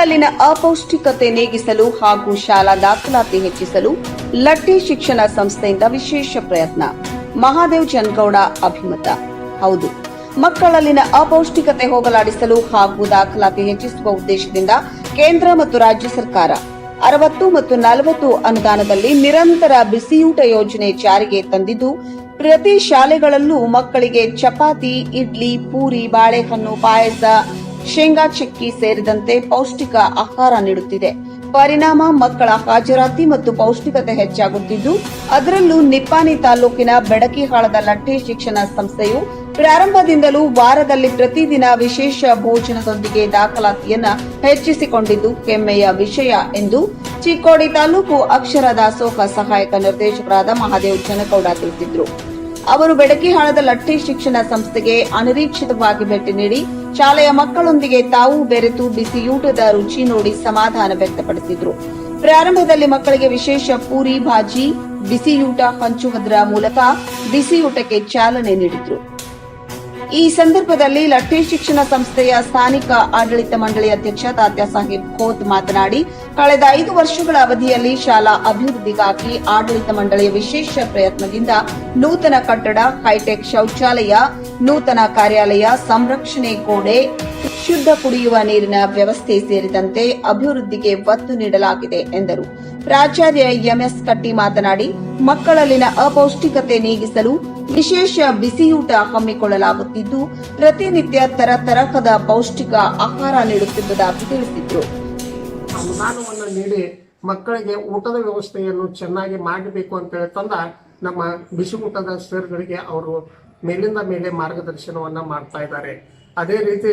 ಮಕ್ಕಳಲ್ಲಿನ ಅಪೌಷ್ಟಿಕತೆ ನೀಗಿಸಲು ಹಾಗೂ ಶಾಲಾ ದಾಖಲಾತಿ ಹೆಚ್ಚಿಸಲು ಲಟ್ಟಿ ಶಿಕ್ಷಣ ಸಂಸ್ಥೆಯಿಂದ ವಿಶೇಷ ಪ್ರಯತ್ನ. ಮಹಾದೇವ್ ಜನ್ಗೌಡ ಅಭಿಮತ. ಹೌದು, ಮಕ್ಕಳಲ್ಲಿನ ಅಪೌಷ್ಟಿಕತೆ ಹೋಗಲಾಡಿಸಲು ಹಾಗೂ ದಾಖಲಾತಿ ಹೆಚ್ಚಿಸುವ ಉದ್ದೇಶದಿಂದ ಕೇಂದ್ರ ಮತ್ತು ರಾಜ್ಯ ಸರ್ಕಾರ ಅರವತ್ತು ಮತ್ತು ನಲವತ್ತು ಅನುದಾನದಲ್ಲಿ ನಿರಂತರ ಬಿಸಿಯೂಟ ಯೋಜನೆ ಜಾರಿಗೆ ತಂದಿದ್ದು, ಪ್ರತಿ ಶಾಲೆಗಳಲ್ಲೂ ಮಕ್ಕಳಿಗೆ ಚಪಾತಿ, ಇಡ್ಲಿ, ಪೂರಿ, ಬಾಳೆಹಣ್ಣು, ಪಾಯಸ ಶೇಂಗಾ, ಚಿಕ್ಕಿ ಸೇರಿದಂತೆ ಪೌಷ್ಟಿಕ ಆಹಾರ ನೀಡುತ್ತಿದೆ. ಪರಿಣಾಮ ಮಕ್ಕಳ ಹಾಜರಾತಿ ಮತ್ತು ಪೌಷ್ಟಿಕತೆ ಹೆಚ್ಚಾಗುತ್ತಿದ್ದು, ಅದರಲ್ಲೂ ನಿಪ್ಪಾನಿ ತಾಲೂಕಿನ ಬೆಡಕಿಹಾಳದ ಲಟ್ಟೆ ಶಿಕ್ಷಣ ಸಂಸ್ಥೆಯು ಪ್ರಾರಂಭದಿಂದಲೂ ವಾರದಲ್ಲಿ ಪ್ರತಿದಿನ ವಿಶೇಷ ಭೋಜನದೊಂದಿಗೆ ದಾಖಲಾತಿಯನ್ನ ಹೆಚ್ಚಿಸಿಕೊಂಡಿದ್ದು ಹೆಮ್ಮೆಯ ವಿಷಯ ಎಂದು ಚಿಕ್ಕೋಡಿ ತಾಲೂಕು ಅಕ್ಷರ ದಾಸೋಹ ಸಹಾಯಕ ನಿರ್ದೇಶಕರಾದ ಮಹಾದೇವ್ ಜನಗೌಡ ತಿಳಿಸಿದ್ರು. ಅವರು ಬೆಡಕಿಹಾಳದ ಲಟ್ಟಿ ಶಿಕ್ಷಣ ಸಂಸ್ಥೆಗೆ ಅನಿರೀಕ್ಷಿತವಾಗಿ ಭೇಟಿ ನೀಡಿ, ಶಾಲೆಯ ಮಕ್ಕಳೊಂದಿಗೆ ತಾವು ಬೆರೆತು ಬಿಸಿಯೂಟದ ರುಚಿ ನೋಡಿ ಸಮಾಧಾನ ವ್ಯಕ್ತಪಡಿಸಿದ್ರು. ಪ್ರಾರಂಭದಲ್ಲಿ ಮಕ್ಕಳಿಗೆ ವಿಶೇಷ ಪೂರಿ, ಭಾಜಿ ಬಿಸಿಯೂಟ ಹಂಚುವುದರ ಮೂಲಕ ಬಿಸಿಯೂಟಕ್ಕೆ ಚಾಲನೆ ನೀಡಿದ್ರು. ಈ ಸಂದರ್ಭದಲ್ಲಿ ಲಟ್ಟೆ ಶಿಕ್ಷಣ ಸಂಸ್ಥೆಯ ಸ್ಥಾನಿಕ ಆಡಳಿತ ಮಂಡಳಿ ಅಧ್ಯಕ್ಷ ತಾತ್ಯ ಸಾಹೇಬ್ ಖೋತ್ ಮಾತನಾಡಿ, ಕಳೆದ ಐದು ವರ್ಷಗಳ ಅವಧಿಯಲ್ಲಿ ಶಾಲಾ ಅಭಿವೃದ್ಧಿಗಾಗಿ ಆಡಳಿತ ಮಂಡಳಿಯ ವಿಶೇಷ ಪ್ರಯತ್ನದಿಂದ ನೂತನ ಕಟ್ಟಡ, ಹೈಟೆಕ್ ಶೌಚಾಲಯ, ನೂತನ ಕಾರ್ಯಾಲಯ, ಸಂರಕ್ಷಣೆ ಗೋಡೆ, ಶುದ್ಧ ಕುಡಿಯುವ ನೀರಿನ ವ್ಯವಸ್ಥೆ ಸೇರಿದಂತೆ ಅಭಿವೃದ್ಧಿಗೆ ಒತ್ತು ನೀಡಲಾಗಿದೆ ಎಂದರು. ಪ್ರಾಚಾರ್ಯ ಎಂಎಸ್ ಕಟ್ಟಿ ಮಾತನಾಡಿ, ಮಕ್ಕಳಲ್ಲಿನ ಅಪೌಷ್ಟಿಕತೆ ನೀಗಿಸಲು ವಿಶೇಷ ಬಿಸಿಯೂಟ ಹಮ್ಮಿಕೊಳ್ಳಲಾಗುತ್ತಿದ್ದು, ಪ್ರತಿನಿತ್ಯ ತರತರಹದ ಪೌಷ್ಟಿಕ ಆಹಾರ ನೀಡುತ್ತಿರುವುದಾಗಿ ತಿಳಿಸಿದರು. ಅನುದಾನವನ್ನು ನೀಡಿ ಮಕ್ಕಳಿಗೆ ಊಟದ ವ್ಯವಸ್ಥೆಯನ್ನು ಚೆನ್ನಾಗಿ ಮಾಡಬೇಕು ಅಂತ ಹೇಳ್ತಂದ ನಮ್ಮ ಬಿಸಿ ಊಟದ ಸರ್ಗಳಿಗೆ ಅವರು ಮೇಲಿಂದ ಮೇಲೆ ಮಾರ್ಗದರ್ಶನವನ್ನ ಮಾಡ್ತಾ ಇದ್ದಾರೆ. ಅದೇ ರೀತಿ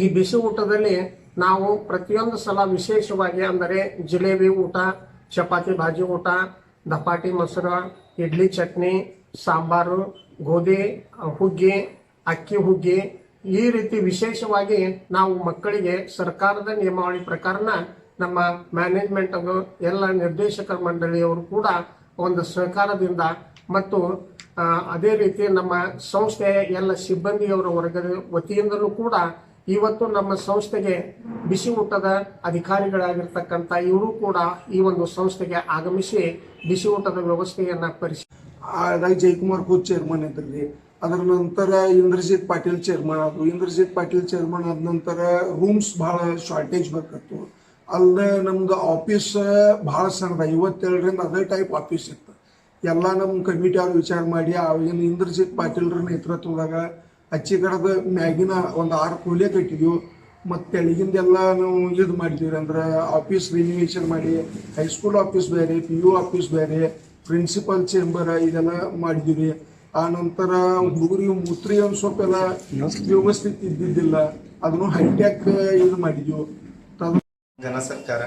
ಈ ಬಿಸಿ ಊಟದಲ್ಲಿ ನಾವು ಪ್ರತಿಯೊಂದು ಸಲ ವಿಶೇಷವಾಗಿ ಅಂದರೆ ಜಿಲೇಬಿ ಊಟ, ಚಪಾತಿ ಭಾಜಿ ಊಟ ದಪಾಟಿ ಮೊಸರು, ಇಡ್ಲಿ ಚಟ್ನಿ ಸಾಂಬಾರು, ಗೋಧಿ, ಹುಗ್ಗಿ, ಅಕ್ಕಿ ಹುಗ್ಗಿ ಈ ರೀತಿ ವಿಶೇಷವಾಗಿ ನಾವು ಮಕ್ಕಳಿಗೆ ಸರ್ಕಾರದ ನಿಯಮಾವಳಿ ಪ್ರಕಾರನ ನಮ್ಮ ಮ್ಯಾನೇಜ್ಮೆಂಟ್ ಎಲ್ಲ ನಿರ್ದೇಶಕರ ಮಂಡಳಿಯವರು ಕೂಡ ಒಂದು ಸಹಕಾರದಿಂದ ಮತ್ತು ಅದೇ ರೀತಿ ನಮ್ಮ ಸಂಸ್ಥೆಯ ಎಲ್ಲ ಸಿಬ್ಬಂದಿಯವರ ವರ್ಗದ ವತಿಯಿಂದಲೂ ಕೂಡ ಇವತ್ತು ನಮ್ಮ ಸಂಸ್ಥೆಗೆ ಬಿಸಿ ಊಟದ ಅಧಿಕಾರಿಗಳಾಗಿರ್ತಕ್ಕಂಥ ಇವರು ಕೂಡ ಈ ಒಂದು ಸಂಸ್ಥೆಗೆ ಆಗಮಿಸಿ ಬಿಸಿ ಊಟದ ವ್ಯವಸ್ಥೆಯನ್ನ ಪರಿಶೀಲಿಸಿ ಆದಾಗ ಜಯಕುಮಾರ್ ಕೋಚ್ ಚೇರ್ಮನ್ ಇದ್ರಿ ಅದರ ನಂತರ ಇಂದ್ರಜಿತ್ ಪಾಟೀಲ್ ಚೇರ್ಮನ್ ಆದ್ರು. ಇಂದ್ರಜಿತ್ ಪಾಟೀಲ್ ಚೇರ್ಮನ್ ಆದ ನಂತರ ರೂಮ್ಸ್ ಭಾಳ ಶಾರ್ಟೇಜ್ ಬರ್ಕತ್ತು. ಅಲ್ಲದೆ ನಮ್ದು ಆಫೀಸ್ ಭಾಳ ಸಣ್ಣದ ಐವತ್ತೇಳರಿಂದ ಅದೇ ಟೈಪ್ ಆಫೀಸ್ ಇತ್ತು. ಎಲ್ಲ ನಮ್ಮ ಕಮಿಟಿ ಅವ್ರು ವಿಚಾರ ಮಾಡಿ ಅವಾಗಿನ ಇಂದ್ರಜಿತ್ ಪಾಟೀಲ್ರ ನೇತೃತ್ವದಾಗ ಅಚ್ಚಿ ಮ್ಯಾಗಿನ ಒಂದು ಆರು ಕೂಲೆ ಕಟ್ಟಿದ್ವು. ಮತ್ತು ತೆಳಗಿಂದೆಲ್ಲ ನಾವು ಇದು ಮಾಡಿದ್ವಿ ಅಂದ್ರೆ ಆಫೀಸ್ ರಿನಿವೇಷನ್ ಮಾಡಿ ಹೈಸ್ಕೂಲ್ ಆಫೀಸ್ ಬೇರೆ ಪಿ ಯು ಆಫೀಸ್ ಬೇರೆ. ಪ್ರಿನ್ಸಿಪಲ್ ಚೇಂಬರ್ ಇದೆಲ್ಲ ಮಾಡಿದ್ವಿ. ಆ ನಂತರ ಹುಡುಗರಿಗೆ ಮೂತ್ರಿ ಸ್ವಲ್ಪ ಎಲ್ಲ ವ್ಯವಸ್ಥಿತ ಇದ್ದಿದ್ದಿಲ್ಲ. ಅದನ್ನು ಹೈಟ್ಯಾಕ್ ಇದು ಮಾಡಿದ್ವು. ಜನ ಸರ್ಕಾರ,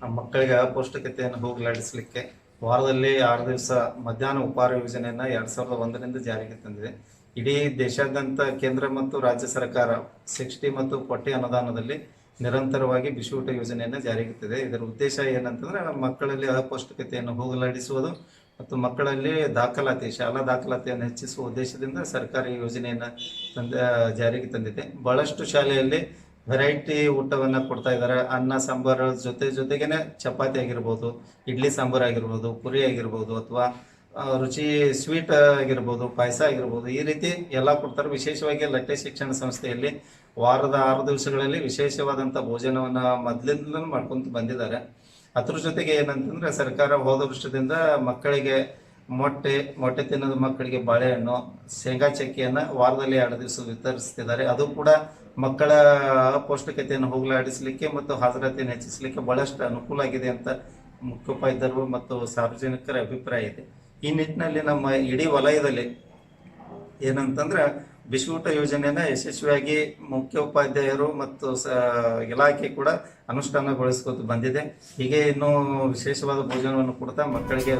ನಮ್ಮ ಮಕ್ಕಳಿಗೆ ಅಪೌಷ್ಟಿಕತೆಯನ್ನು ಹೋಗಲಾಡಿಸಲಿಕ್ಕೆ ವಾರದಲ್ಲಿ ಆರು ದಿವಸ ಮಧ್ಯಾಹ್ನ ಉಪಹಾರ ಯೋಜನೆಯನ್ನ ಎರಡು ಸಾವಿರದ ಒಂದರಿಂದ ಜಾರಿಗೆ ತಂದಿದೆ. ಇಡೀ ದೇಶಾದ್ಯಂತ ಕೇಂದ್ರ ಮತ್ತು ರಾಜ್ಯ ಸರ್ಕಾರ ಸಿಕ್ಸ್ಟಿ ಮತ್ತು ಪೊಟ್ಟಿ ಅನುದಾನದಲ್ಲಿ ನಿರಂತರವಾಗಿ ಬಿಸಿಯೂಟ ಯೋಜನೆಯನ್ನು ಜಾರಿಗೆ ತಂದಿದೆ ಇದರ ಉದ್ದೇಶ ಏನಂತಂದ್ರೆ, ಮಕ್ಕಳಲ್ಲಿ ಅಪೌಷ್ಟಿಕತೆಯನ್ನು ಹೋಗಲಾಡಿಸುವುದು ಮತ್ತು ಮಕ್ಕಳಲ್ಲಿ ದಾಖಲಾತಿ, ಶಾಲಾ ದಾಖಲಾತಿಯನ್ನು ಹೆಚ್ಚಿಸುವ ಉದ್ದೇಶದಿಂದ ಸರ್ಕಾರಿ ಯೋಜನೆಯನ್ನ ತಂದ, ಜಾರಿಗೆ ತಂದಿದೆ. ಬಹಳಷ್ಟು ಶಾಲೆಯಲ್ಲಿ ವೆರೈಟಿ ಊಟವನ್ನು ಕೊಡ್ತಾ ಇದ್ದಾರೆ. ಅನ್ನ, ಸಾಂಬಾರು ಜೊತೆ ಜೊತೆಗೇನೆ ಚಪಾತಿ ಆಗಿರ್ಬೋದು, ಇಡ್ಲಿ ಸಾಂಬಾರ್ ಆಗಿರ್ಬೋದು, ಪುರಿ ಆಗಿರ್ಬೋದು ಅಥವಾ ರುಚಿ ಸ್ವೀಟ್ ಆಗಿರ್ಬೋದು, ಪಾಯಸ ಆಗಿರ್ಬೋದು, ಈ ರೀತಿ ಎಲ್ಲ ಕೊಡ್ತಾರೆ. ವಿಶೇಷವಾಗಿ ಲಟ್ಟೆ ಶಿಕ್ಷಣ ಸಂಸ್ಥೆಯಲ್ಲಿ ವಾರದ ಆರು ದಿವಸಗಳಲ್ಲಿ ವಿಶೇಷವಾದಂಥ ಭೋಜನವನ್ನು ಮೊದಲಿಂದಲೂ ಮಾಡ್ಕೊಂತ ಬಂದಿದ್ದಾರೆ. ಅದ್ರ ಜೊತೆಗೆ ಏನಂತಂದ್ರೆ ಸರ್ಕಾರ ಹೋದ ವರ್ಷದಿಂದ ಮಕ್ಕಳಿಗೆ ಮೊಟ್ಟೆ ಮೊಟ್ಟೆ ತಿನ್ನೋದ ಮಕ್ಕಳಿಗೆ ಬಾಳೆಹಣ್ಣು, ಶೇಂಗಾ ಚಕ್ಕಿಯನ್ನು ವಾರದಲ್ಲಿ ಎರಡು ದಿವಸ ವಿತರಿಸ್ತಿದ್ದಾರೆ. ಅದು ಕೂಡ ಮಕ್ಕಳ ಅಪೌಷ್ಟಿಕತೆಯನ್ನು ಹೋಗಲಾಡಿಸಲಿಕ್ಕೆ ಮತ್ತು ಹಾಜರಾತಿಯನ್ನು ಹೆಚ್ಚಿಸಲಿಕ್ಕೆ ಬಹಳಷ್ಟು ಅನುಕೂಲ ಆಗಿದೆ ಅಂತ ಮುಖ್ಯೋಪಾಧ್ಯಾಯರು ಮತ್ತು ಸಾರ್ವಜನಿಕರ ಅಭಿಪ್ರಾಯ ಇದೆ. ಈ ನಿಟ್ಟಿನಲ್ಲಿ ನಮ್ಮ ಇಡೀ ವಲಯದಲ್ಲಿ ಏನಂತಂದ್ರೆ ಬಿಸಿಯೂಟ ಯೋಜನೆಯನ್ನ ಯಶಸ್ವಿಯಾಗಿ ಮುಖ್ಯೋಪಾಧ್ಯಾಯರು ಮತ್ತು ಇಲಾಖೆ ಕೂಡ ಅನುಷ್ಠಾನಗೊಳಿಸ್ಕೊತ ಬಂದಿದೆ. ಹೀಗೆ ಇನ್ನು ವಿಶೇಷವಾದ ಭೋಜನವನ್ನು ಕೊಡ್ತಾ ಮಕ್ಕಳಿಗೆ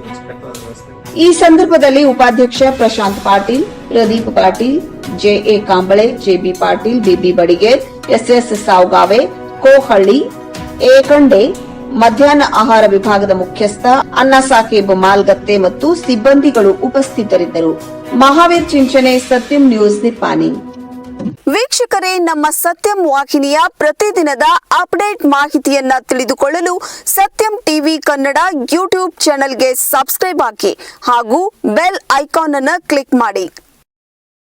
ಈ ಸಂದರ್ಭದಲ್ಲಿ ಉಪಾಧ್ಯಕ್ಷ Prashant Patil, Pradeep Patil, J A Kamble JB Patil BB Badiger SS Savgave, Kohalli Ekande ಮಧ್ಯಾಹ್ನ ಆಹಾರ ವಿಭಾಗದ ಮುಖ್ಯಸ್ಥ ಅಣ್ಣಾ ಸಾಹೇಬ್ ಮಾಲ್ಗತ್ತೆ ಮತ್ತು ಸಿಬ್ಬಂದಿಗಳು ಉಪಸ್ಥಿತರಿದ್ದರು. ಮಹಾವೀರ್ ಚಿಂಚನೆ ಸತ್ಯಂ ನ್ಯೂಸ್ ನಿಪಾನಿ ವೀಕ್ಷಕರೇ, ನಮ್ಮ ಸತ್ಯಂ ವಾಹಿನಿಯ ಪ್ರತಿದಿನದ ಅಪ್ಡೇಟ್ ಮಾಹಿತಿಯನ್ನ ತಿಳಿದುಕೊಳ್ಳಲು ಸತ್ಯಂ ಟಿವಿ ಕನ್ನಡ ಯೂಟ್ಯೂಬ್ ಚಾನೆಲ್ಗೆ ಸಬ್ಸ್ಕ್ರೈಬ್ ಹಾಕಿ ಹಾಗೂ ಬೆಲ್ ಐಕಾನ್ ಅನ್ನು ಕ್ಲಿಕ್ ಮಾಡಿ.